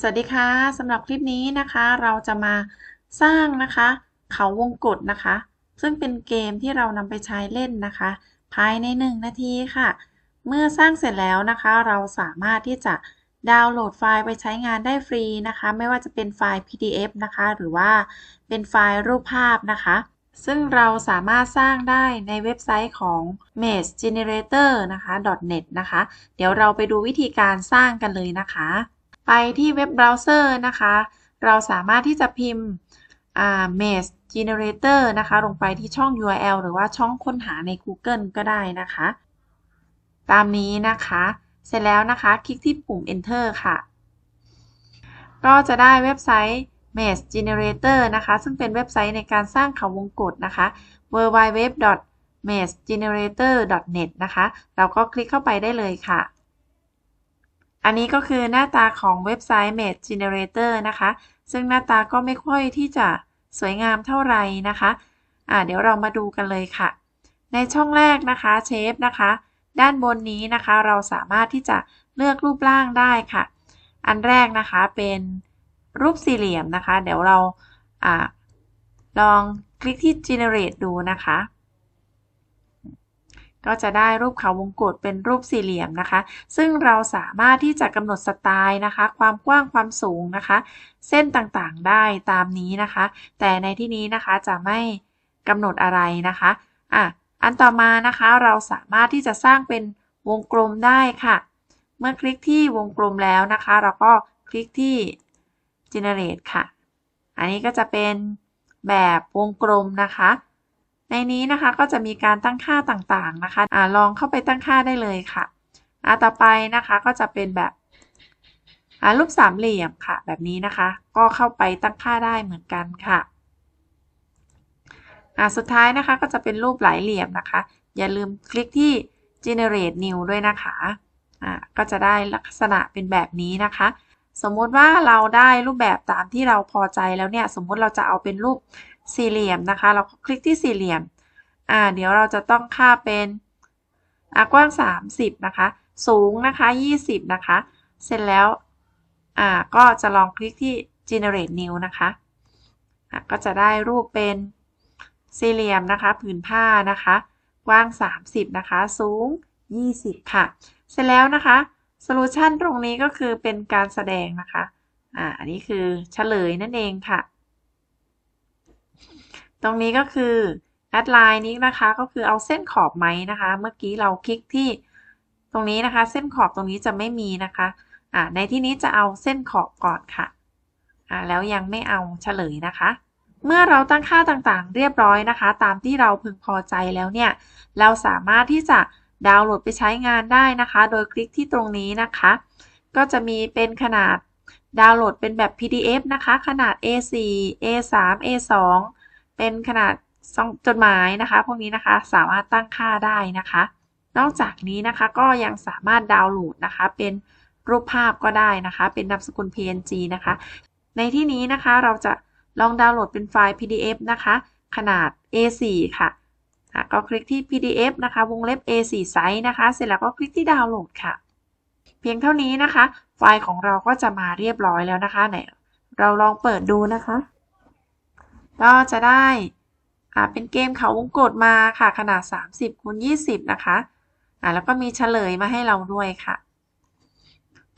สวัสดีค่ะสำหรับคลิปนี้นะคะ เราจะมาสร้างนะคะ เขาวงกตนะคะ ซึ่งเป็นเกมที่เรานำไปใช้เล่นนะคะ ภายใน 1 นาทีค่ะ เมื่อสร้างเสร็จแล้วนะคะ เราสามารถที่จะดาวน์โหลดไฟล์ไปใช้งานได้ฟรีนะคะ ไม่ว่าจะเป็นไฟล์ PDF นะคะ หรือว่าเป็นไฟล์รูปภาพนะคะ ซึ่งเราสามารถสร้างได้ในเว็บไซต์ของ Mesh Generator นะคะ .net นะคะ เดี๋ยวเราไปดูวิธีการสร้างกันเลยนะคะ ไปที่เว็บเบราว์เซอร์นะคะ เราสามารถที่จะพิมพ์ Mesh Generator นะคะ ลงไปที่ช่อง URL หรือว่าช่องค้นหาใน Google ก็ได้นะคะ ตามนี้นะคะ เสร็จแล้วนะคะ คลิกที่ปุ่ม Enter ค่ะ ก็จะได้เว็บไซต์ Mesh Generator นะคะ ซึ่งเป็นเว็บไซต์ในการสร้างเขาวงกตนะคะ www.meshgenerator.net นะคะ เราก็คลิกเข้าไปได้เลยค่ะ อันนี้ก็คือหน้าตาของเว็บไซต์ Mesh Generator นะคะ ซึ่งหน้าตาก็ไม่ค่อยที่จะสวยงามเท่าไหร่นะคะอ่าเดี๋ยวเรามาดูกันเลยค่ะ ในช่องแรกนะคะเชฟนะคะ ด้านบนนี้นะคะเราสามารถที่จะเลือกรูปร่างได้ค่ะ อันแรกนะคะเป็นรูปสี่เหลี่ยมนะคะ เดี๋ยวเราอาลองคลิกที่ generate ดูนะคะ ก็จะได้รูปเขาวงกตเป็นรูปสี่เหลี่ยมนะคะ ซึ่งเราสามารถที่จะกำหนดสไตล์นะคะ ความกว้างความสูงนะคะ เส้นต่างๆได้ตามนี้นะคะ แต่ในที่นี้นะคะจะไม่กำหนดอะไรนะคะอะอันต่อมานะคะเราสามารถที่จะสร้างเป็นวงกลมได้ค่ะ เมื่อคลิกที่วงกลมแล้วนะคะ เราก็คลิกที่ generate ค่ะ อันนี้ก็จะเป็นแบบวงกลมนะคะ ในนี้นะคะก็จะมีการตั้งค่าต่างๆนะคะอะลองเข้าไปตั้งค่าได้เลยค่ะอะต่อไปนะคะก็จะเป็นแบบรูปสามเหลี่ยมค่ะ แบบนี้นะคะ ก็เข้าไปตั้งค่าได้เหมือนกันค่ะอ่าสุดท้ายนะคะก็จะเป็นรูปหลายเหลี่ยมนะคะ อย่าลืมคลิกที่ generate new ด้วยนะคะอ่าก็จะได้ลักษณะเป็นแบบนี้นะคะ สมมุติว่าเราได้รูปแบบตามที่เราพอใจแล้วเนี่ย สมมุติเราจะเอาเป็นรูปสี่เหลี่ยมนะคะ เราคลิกที่สี่เหลี่ยม อ่า เดี๋ยวเราจะต้องค่าเป็นอ่ากว้าง 30 นะคะ สูงนะคะ 20 นะคะ เสร็จแล้ว อ่า ก็จะลองคลิกที่ generate new นะคะอ่าก็จะได้รูปเป็นสี่เหลี่ยมนะคะ ผืนผ้านะคะ กว้าง 30 นะคะ สูง 20 ค่ะ เสร็จแล้วนะคะ โซลูชันตรงนี้ก็คือเป็นการแสดงนะคะ อ่า อันนี้คือเฉลยนั่นเองค่ะ ตรงนี้ก็คือแอดไลน์นี้นะคะ ก็คือเอาเส้นขอบไหมนะคะ เมื่อกี้เราคลิกที่ตรงนี้นะคะ เส้นขอบตรงนี้จะไม่มีนะคะ อ่า ในที่นี้จะเอาเส้นขอบก่อนค่ะ อ่า แล้วยังไม่เอาเฉลยนะคะ เมื่อเราตั้งค่าต่างๆ เรียบร้อยนะคะ ตามที่เราพึงพอใจแล้วเนี่ย เราสามารถที่จะ ดาวน์โหลดไปใช้งานได้นะคะ โดยคลิกที่ตรงนี้นะคะ ก็จะมีเป็นขนาดดาวน์โหลดเป็นแบบ PDF นะคะ ขนาด A4 A3 A2 เป็นขนาดจดหมายนะคะ พวกนี้นะคะสามารถตั้งค่าได้นะคะ นอกจากนี้นะคะก็ยังสามารถดาวน์โหลดนะคะ เป็นรูปภาพก็ได้นะคะ เป็นนามสกุล PNG นะคะ ในที่นี้นะคะเราจะลองดาวน์โหลดเป็นไฟล์ PDF นะคะ ขนาด A4 ค่ะ ก็คลิกที่ PDF นะคะ วงเล็บ A4 ไซส์นะคะ เสร็จแล้วก็คลิกที่ดาวน์โหลดค่ะ เพียงเท่านี้นะคะ ไฟล์ของเราก็จะมาเรียบร้อยแล้วนะคะไหนเราลองเปิดดูนะคะ ก็จะได้เป็นเกมเขาวงกตมาค่ะ ขนาด 30คูณ20 นะคะอ่าแล้วก็มีเฉลยมาให้เราด้วยค่ะ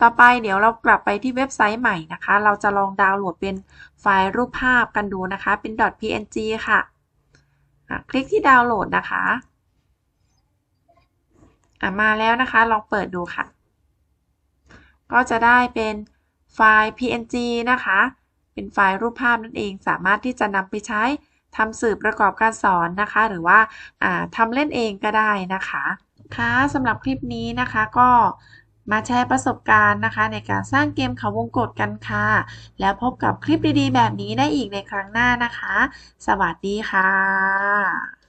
ต่อไปเดี๋ยวเรากลับไปที่เว็บไซต์ใหม่นะคะ เราจะลองดาวน์โหลดเป็นไฟล์รูปภาพกันดูนะคะ เป็น .png ค่ะ คลิกที่ดาวน์โหลดนะคะมาแล้วนะคะ ลองเปิดดูค่ะ ก็จะได้เป็นไฟล์ png นะคะ เป็นไฟล์รูปภาพนั่นเอง สามารถที่จะนำไปใช้ทำสื่อประกอบการสอนนะคะ หรือว่าทำเล่นเองก็ได้นะคะค่ะสำหรับคลิปนี้นะคะก็ มาแชร์ประสบการณ์นะคะ ในการสร้างเกมเขาวงกฏกันค่ะ แล้วพบกับคลิปดีๆ แบบนี้ได้อีกในครั้งหน้านะคะ สวัสดีค่ะ